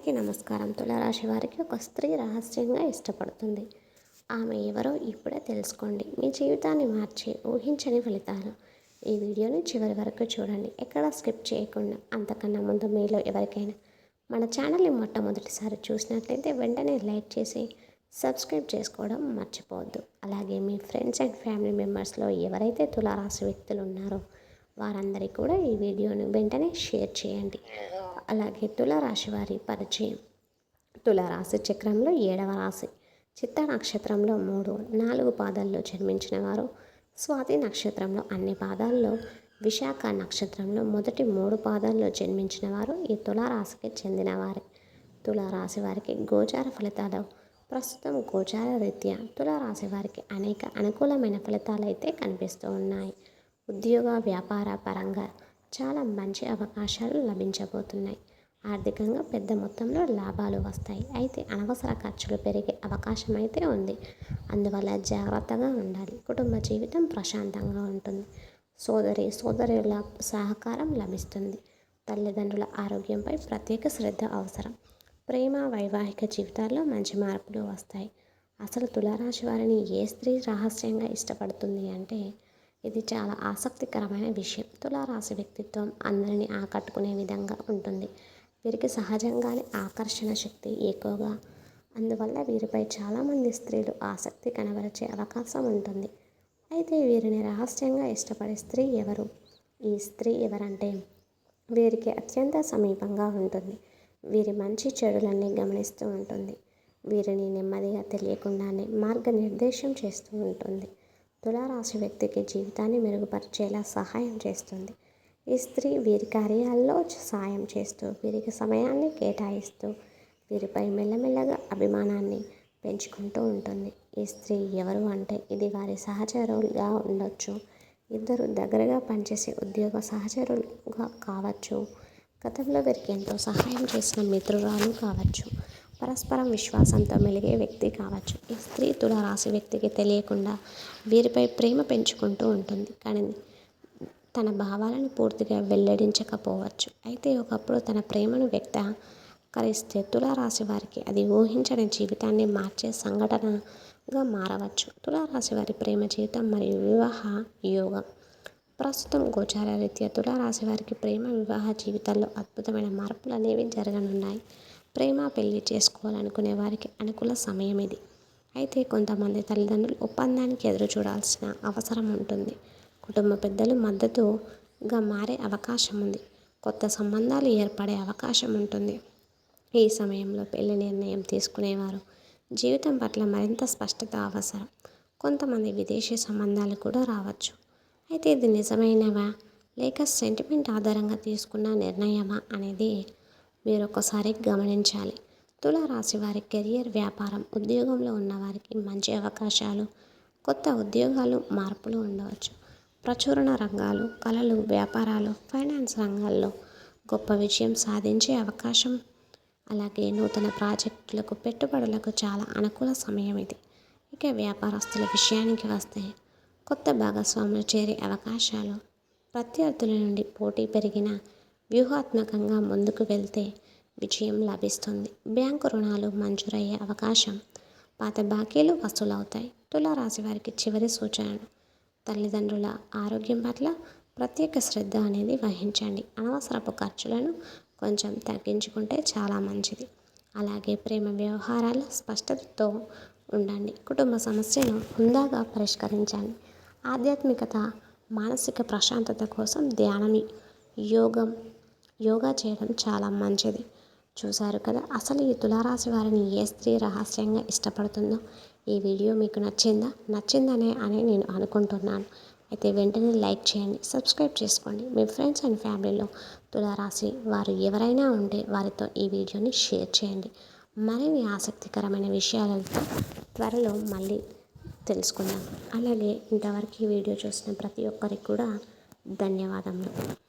అందరికీ నమస్కారం. తులారాశి వారికి ఒక స్త్రీ రహస్యంగా ఇష్టపడుతుంది. ఆమె ఎవరో ఇప్పుడే తెలుసుకోండి. మీ జీవితాన్ని మార్చి ఊహించని ఫలితాలు. ఈ వీడియోని చివరి వరకు చూడండి. ఎక్కడ స్కిప్ చేయకుండా అంతకన్నా ముందు మీలో ఎవరికైనా మన ఛానల్ని మొట్టమొదటిసారి చూసినట్లయితే వెంటనే లైక్ చేసి సబ్స్క్రైబ్ చేసుకోవడం మర్చిపోవద్దు. అలాగే మీ ఫ్రెండ్స్ అండ్ ఫ్యామిలీ మెంబర్స్లో ఎవరైతే తులారాశి వ్యక్తులు ఉన్నారో వారందరికీ కూడా ఈ వీడియోను వెంటనే షేర్ చేయండి. అలాగే తులారాశి వారి పరిచయం. తులారాశి చక్రంలో ఏడవ రాశి. చిత్త నక్షత్రంలో మూడు నాలుగు పాదాల్లో జన్మించిన వారు స్వాతి నక్షత్రంలో అన్ని పాదాల్లో విశాఖ నక్షత్రంలో మొదటి మూడు పాదాల్లో జన్మించిన వారు ఈ తులారాశికి చెందినవారే తులారాశి వారికి గోచార ఫలితాలు. ప్రస్తుతం గోచార రీత్యా తులారాశి వారికి అనేక అనుకూలమైన ఫలితాలు అయితే కనిపిస్తూ ఉన్నాయి. ఉద్యోగ వ్యాపార పరంగా చాలా మంచి అవకాశాలు లభించబోతున్నాయి. ఆర్థికంగా పెద్ద మొత్తంలో లాభాలు వస్తాయి. అయితే అనవసర ఖర్చులు పెరిగే అవకాశం అయితే ఉంది. అందువల్ల జాగ్రత్తగా ఉండాలి. కుటుంబ జీవితం ప్రశాంతంగా ఉంటుంది. సోదరి సోదరుల సహకారం లభిస్తుంది. తల్లిదండ్రుల ఆరోగ్యంపై ప్రత్యేక శ్రద్ధ అవసరం. ప్రేమ వైవాహిక జీవితాల్లో మంచి మార్పులు వస్తాయి. అసలు తులారాశి వారిని ఏ స్త్రీ రహస్యంగా ఇష్టపడుతుంది అంటే ఇది చాలా ఆసక్తికరమైన విషయం. తులారాశి వ్యక్తిత్వం అందరినీ ఆకట్టుకునే విధంగా ఉంటుంది. వీరికి సహజంగానే ఆకర్షణ శక్తి ఎక్కువగా అందువల్ల వీరిపై చాలామంది స్త్రీలు ఆసక్తి కనబరిచే అవకాశం ఉంటుంది. అయితే వీరిని రహస్యంగా ఇష్టపడే స్త్రీ ఎవరు? ఈ స్త్రీ ఎవరంటే వీరికి అత్యంత సమీపంగా ఉంటుంది. వీరి మంచి చెడులన్నీ గమనిస్తూ ఉంటుంది. వీరిని నెమ్మదిగా తెలియకుండానే మార్గనిర్దేశం చేస్తూ ఉంటుంది. తులారాశి వ్యక్తికి జీవితాన్ని మెరుగుపరిచేలా సహాయం చేస్తుంది. ఈ స్త్రీ వీరి కార్యాల్లో సాయం చేస్తూ వీరికి సమయాన్ని కేటాయిస్తూ వీరిపై మెల్లమెల్లగా అభిమానాన్ని పెంచుకుంటూ ఉంటుంది. ఈ స్త్రీ ఎవరు అంటే ఇది వారి సహచరులుగా ఉండొచ్చు. ఇద్దరు దగ్గరగా పనిచేసే ఉద్యోగ సహచరులుగా కావచ్చు. గతంలో వీరికి ఎంతో సహాయం చేసిన మిత్రురాలు కావచ్చు. పరస్పరం విశ్వాసంతో మెలిగే వ్యక్తి కావచ్చు. ఈ స్త్రీ తులారాశి వ్యక్తికి తెలియకుండా వీరిపై ప్రేమ పెంచుకుంటూ ఉంటుంది. కానీ తన భావాలను పూర్తిగా వెల్లడించకపోవచ్చు. అయితే ఒకప్పుడు తన ప్రేమను వ్యక్తకరిస్తే తులారాశి వారికి అది ఊహించని జీవితాన్ని మార్చే సంఘటనగా మారవచ్చు. తులారాశి వారి ప్రేమ జీవితం మరియు వివాహ యోగం. ప్రస్తుతం గోచార రీత్యా తులారాశి వారికి ప్రేమ వివాహ జీవితాల్లో అద్భుతమైన మార్పులు అనేవి జరగనున్నాయి. ప్రేమ పెళ్ళి చేసుకోవాలనుకునే వారికి అనుకూల సమయం ఇది. అయితే కొంతమంది తల్లిదండ్రులు ఒప్పందానికి ఎదురు చూడాల్సిన అవసరం ఉంటుంది. కుటుంబ పెద్దలు మద్దతుగా మారే అవకాశం ఉంది. కొత్త సంబంధాలు ఏర్పడే అవకాశం ఉంటుంది. ఈ సమయంలో పెళ్ళి నిర్ణయం తీసుకునేవారు. జీవితం పట్ల మరింత స్పష్టత అవసరం. కొంతమంది విదేశీ సంబంధాలు కూడా రావచ్చు. అయితే ఇది నిజమైనవా? లేక సెంటిమెంట్ ఆధారంగా తీసుకున్న నిర్ణయమా? అనేది మీరు ఒకసారి గమనించాలి. తులారాశి వారి కెరియర్ వ్యాపారం ఉద్యోగంలో ఉన్నవారికి మంచి అవకాశాలు కొత్త ఉద్యోగాలు మార్పులు ఉండవచ్చు. ప్రచురణ రంగాలు కళలు వ్యాపారాలు ఫైనాన్స్ రంగాల్లో గొప్ప విజయం సాధించే అవకాశం. అలాగే నూతన ప్రాజెక్టులకు పెట్టుబడులకు చాలా అనుకూల సమయం ఇది. ఇక వ్యాపారస్తుల విషయానికి వస్తే కొత్త భాగస్వాములు చేరే అవకాశాలు ప్రత్యర్థుల నుండి పోటీ పెరిగిన వ్యూహాత్మకంగా ముందుకు వెళ్తే విజయం లభిస్తుంది. బ్యాంకు రుణాలు మంజూరయ్యే అవకాశం పాత బాకీలు వసూలవుతాయి. తులారాశి వారికి చివరి సూచనలు. తల్లిదండ్రుల ఆరోగ్యం పట్ల ప్రత్యేక శ్రద్ధ అనేది వహించండి. అనవసరపు ఖర్చులను కొంచెం తగ్గించుకుంటే చాలా మంచిది. అలాగే ప్రేమ వ్యవహారాలు స్పష్టతతో ఉండండి. కుటుంబ సమస్యను హుందాగా పరిష్కరించండి. ఆధ్యాత్మికత మానసిక ప్రశాంతత కోసం ధ్యానం యోగం యోగా చేయడం చాలా మంచిది. చూశారు కదా? అసలు ఈ తులారాశి వారిని ఏ స్త్రీ రహస్యంగా ఇష్టపడుతుందో? ఈ వీడియో మీకు నచ్చిందా? నచ్చిందనే అని నేను అనుకుంటున్నాను. అయితే వెంటనే లైక్ చేయండి సబ్స్క్రైబ్ చేసుకోండి. మీ ఫ్రెండ్స్ అండ్ ఫ్యామిలీలో తులారాశి వారు ఎవరైనా ఉంటే వారితో ఈ వీడియోని షేర్ చేయండి. మరిన్ని ఆసక్తికరమైన విషయాలతో త్వరలో మళ్ళీ తెలుసుకుందాం. అలాగే ఇంతవరకు ఈ వీడియో చూసిన ప్రతి ఒక్కరికి కూడా ధన్యవాదములు.